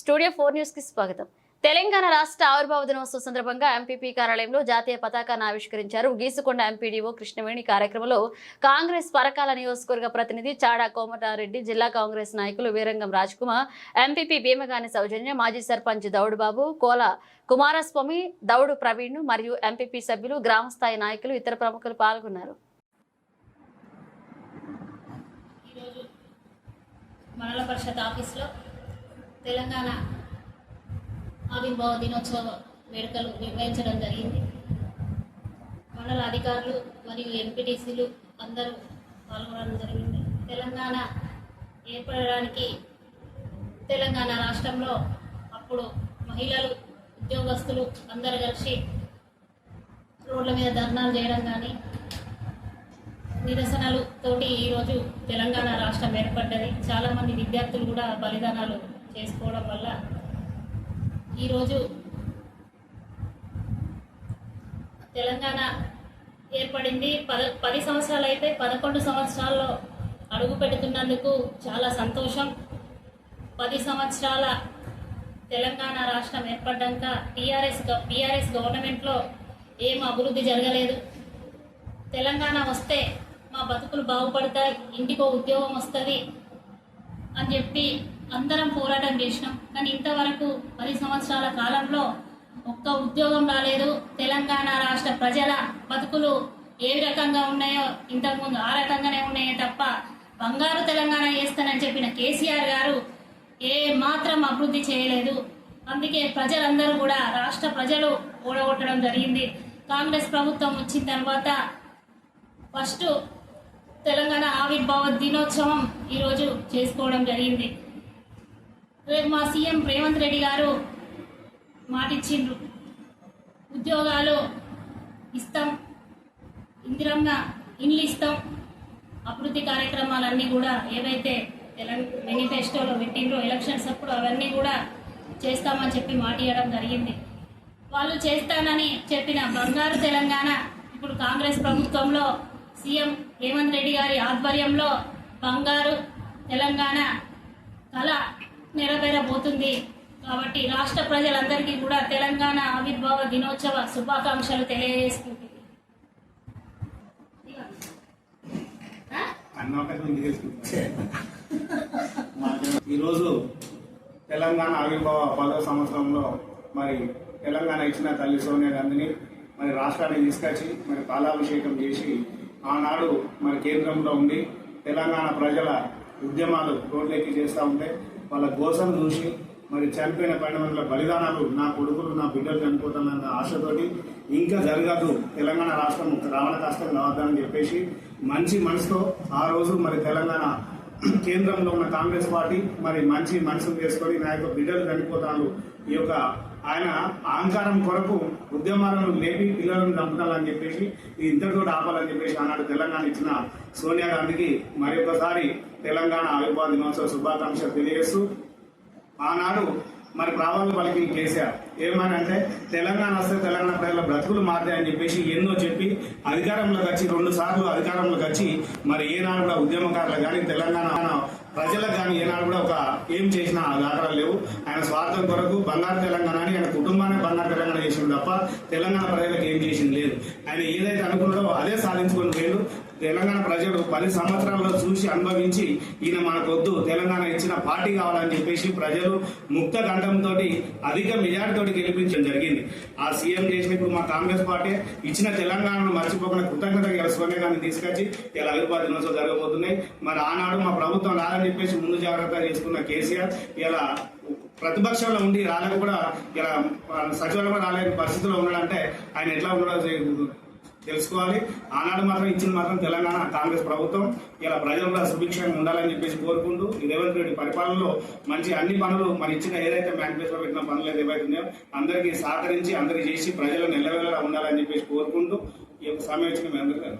Studio four న్యూస్కి స్వాగతం. తెలంగాణ రాష్ట్ర ఆవిర్భావ దినోత్సవం సందర్భంగా ఎంపీపీ కార్యాలయంలో జాతీయ పతాకాన్ని ఆవిష్కరించారు గీసుకొండ ఎంపీడీఓ కృష్ణవేణి. కార్యక్రమంలో కాంగ్రెస్ పరకాల నియోజకవర్గ ప్రతినిధి చాడా కోమటారెడ్డి జిల్లా కాంగ్రెస్ నాయకులు వీరంగం Rajkumar M P P Bheemagani Soujanya మాజీ సర్పంచ్ దౌడు బాబు కోల కుమారస్వామి దౌడు ప్రవీణ్ మరియు ఎంపీపీ సభ్యులు గ్రామస్థాయి నాయకులు ఇతర ప్రముఖులు పాల్గొన్నారు. మండల పరిషత్ ఆఫీస్లో తెలంగాణ ఆవిర్భావ దినోత్సవ వేడుకలు నిర్వహించడం జరిగింది. మండల అధికారులు మరియు ఎంపీటీసీలు అందరూ పాల్గొనడం జరిగింది. తెలంగాణ ఏర్పడడానికి తెలంగాణ రాష్ట్రంలో అప్పుడు మహిళలు ఉద్యోగస్తులు అందరు కలిసి రోడ్ల మీద ధర్నాలు చేయడం కానీ నిరసనలు తోటి ఈరోజు తెలంగాణ రాష్ట్రం ఏర్పడ్డది. చాలామంది విద్యార్థులు కూడా బలిదానాలు చేసుకోవడం వల్ల ఈరోజు తెలంగాణ ఏర్పడింది. పద పది సంవత్సరాలు అయితే పదకొండు సంవత్సరాల్లో అడుగు పెడుతున్నందుకు చాలా సంతోషం. పది సంవత్సరాల తెలంగాణ రాష్ట్రం ఏర్పడ్డాక టీఆర్ఎస్ బీఆర్ఎస్ గవర్నమెంట్లో ఏం అభివృద్ధి జరగలేదు. తెలంగాణ వస్తే మా బతుకులు బాగుపడతాయి ఇంటికో ఉద్యోగం వస్తుంది అని చెప్పి అందరం పోరాటం చేసినాం. కానీ ఇంతవరకు పది సంవత్సరాల కాలంలో ఒక్క ఉద్యోగం రాలేదు. తెలంగాణ రాష్ట్ర ప్రజల బతుకులు ఏ రకంగా ఉన్నాయో ఇంతకుముందు ఆ రకంగానే ఉన్నాయో తప్ప బంగారు తెలంగాణ చేస్తానని చెప్పిన కేసీఆర్ గారు ఏ మాత్రం అభివృద్ధి చేయలేదు. అందుకే ప్రజలందరూ కూడా రాష్ట్ర ప్రజలు ఓడగొట్టడం జరిగింది. కాంగ్రెస్ ప్రభుత్వం వచ్చిన తర్వాత ఫస్ట్ తెలంగాణ ఆవిర్భావ దినోత్సవం ఈరోజు చేసుకోవడం జరిగింది. రేపు మా సీఎం రేవంత్ రెడ్డి గారు మాటిచ్చిండ్రు. ఉద్యోగాలు ఇస్తాం ఇందిరమ్మ ఇండ్లు ఇస్తాం అభివృద్ధి కార్యక్రమాలన్నీ కూడా ఏవైతే తెలంగాణ మేనిఫెస్టోలో పెట్టిండ్రో ఎలక్షన్స్ అప్పుడు అవన్నీ కూడా చేస్తామని చెప్పి మాటియడం జరిగింది. వాళ్ళు చేస్తానని చెప్పిన బంగారు తెలంగాణ ఇప్పుడు కాంగ్రెస్ ప్రభుత్వంలో సీఎం రేవంత్ రెడ్డి గారి ఆధ్వర్యంలో బంగారు తెలంగాణ నెరవేరబోతుంది. కాబట్టి రాష్ట్ర ప్రజలందరికీ కూడా తెలంగాణ ఆవిర్భావ దినోత్సవ శుభాకాంక్షలు తెలియజేసుకుంటుంది ఈరోజు తెలంగాణ ఆవిర్భావ పదో సంవత్సరంలో మరి తెలంగాణ ఇచ్చిన తల్లి సోనియా గాంధీని మరి రాష్ట్రానికి తీసుకొచ్చి మరి పాలాభిషేకం చేసి ఆనాడు మరి కేంద్రంలో ఉండి తెలంగాణ ప్రజల ఉద్యమాలు రోడ్లెక్కి చేస్తూ ఉంటే వాళ్ళ గోసం చూసి మరి చనిపోయిన పన్నెండు బలిదానాలు నా కొడుకులు నా బిడ్డలు చనిపోతానన్న ఆశతోటి ఇంకా జరగదు తెలంగాణ రాష్ట్రం రావణ కష్టం కావద్దని చెప్పేసి మంచి మనసుతో ఆ రోజు మరి తెలంగాణ కేంద్రంలో ఉన్న కాంగ్రెస్ పార్టీ మరి మంచి మనసును చేసుకొని నా యొక్క బిడ్డలు చనిపోతాను ఈ యొక్క ఆయన అహంకారం కొరకు ఉద్యమాలను లేపి పిల్లలను చంపుతాలని చెప్పేసి ఈ ఇంతటితో ఆపాలని చెప్పేసి ఆనాడు తెలంగాణ ఇచ్చిన సోనియా గాంధీకి మరొకసారి తెలంగాణ ఆవిర్భావ దినోత్సవ శుభాకాంక్షలు తెలియజేస్తూ ఆనాడు మరి ప్రాణాలు పలికి కేసీఆర్. ఏమని అంటే తెలంగాణ వస్తే తెలంగాణ ప్రజల బ్రతుకులు మారుతాయని చెప్పేసి ఎన్నో చెప్పి అధికారంలోకి వచ్చి రెండు సార్లు అధికారంలోకి వచ్చి మరి ఏనాడు కూడా ఉద్యమకారులు కానీ తెలంగాణ ప్రజలకు కానీ ఏనాడు కూడా ఒక ఏం చేసినా దాఖలాలు లేవు. ఆయన స్వార్థం కొరకు బంగారు తెలంగాణ అని ఆయన కుటుంబాన్ని బంగారు తెలంగాణ చేసిండు తప్ప తెలంగాణ ప్రజలకు ఏం చేసింది లేదు. ఆయన ఏదైతే అనుకున్నాడో అదే సాధించుకొని పోయిండు. తెలంగాణ ప్రజలు పది సంవత్సరాల్లో చూసి అనుభవించి ఈయన మనకొద్దు తెలంగాణ ఇచ్చిన పార్టీ కావాలని చెప్పేసి ప్రజలు ముక్త గంటంతో అధిక మెజార్టీతో గెలిపించడం జరిగింది. ఆ సీఎం చేసినప్పుడు మా కాంగ్రెస్ పార్టీ ఇచ్చిన తెలంగాణను మర్చిపోకుండా కృతజ్ఞతగా ఇలా సోనియా గాంధీ తీసుకొచ్చి ఇలా ఆవిర్భావ దినోత్సవం జరగబోతున్నాయి. మరి ఆనాడు మా ప్రభుత్వం రాదని చెప్పేసి ముందు జాగ్రత్త చేసుకున్న కేసీఆర్ ఇలా ప్రతిపక్షంలో ఉండి రాలేక కూడా ఇలా సచివాలయం రాలేని పరిస్థితిలో ఉన్నాడంటే ఆయన ఎట్లా ఉండడం తెలుసుకోవాలి. ఆనాడు మాత్రం ఇచ్చిన మాత్రం తెలంగాణ కాంగ్రెస్ ప్రభుత్వం ఇలా ప్రజలు కూడా సుభిక్షంగా ఉండాలని చెప్పేసి కోరుకుంటూ ఈ రేవంత్ రెడ్డి పరిపాలనలో మంచి అన్ని పనులు మరి ఇచ్చిన ఏదైతే మేనిఫెస్టో పెట్టిన పనులు ఏదైతే ఉన్నాయో అందరికీ సహకరించి అందరికీ చేసి ప్రజలు నిలవేలా ఉండాలని చెప్పేసి కోరుకుంటూ ఈ యొక్క సమయం ఇచ్చిన అందరికీ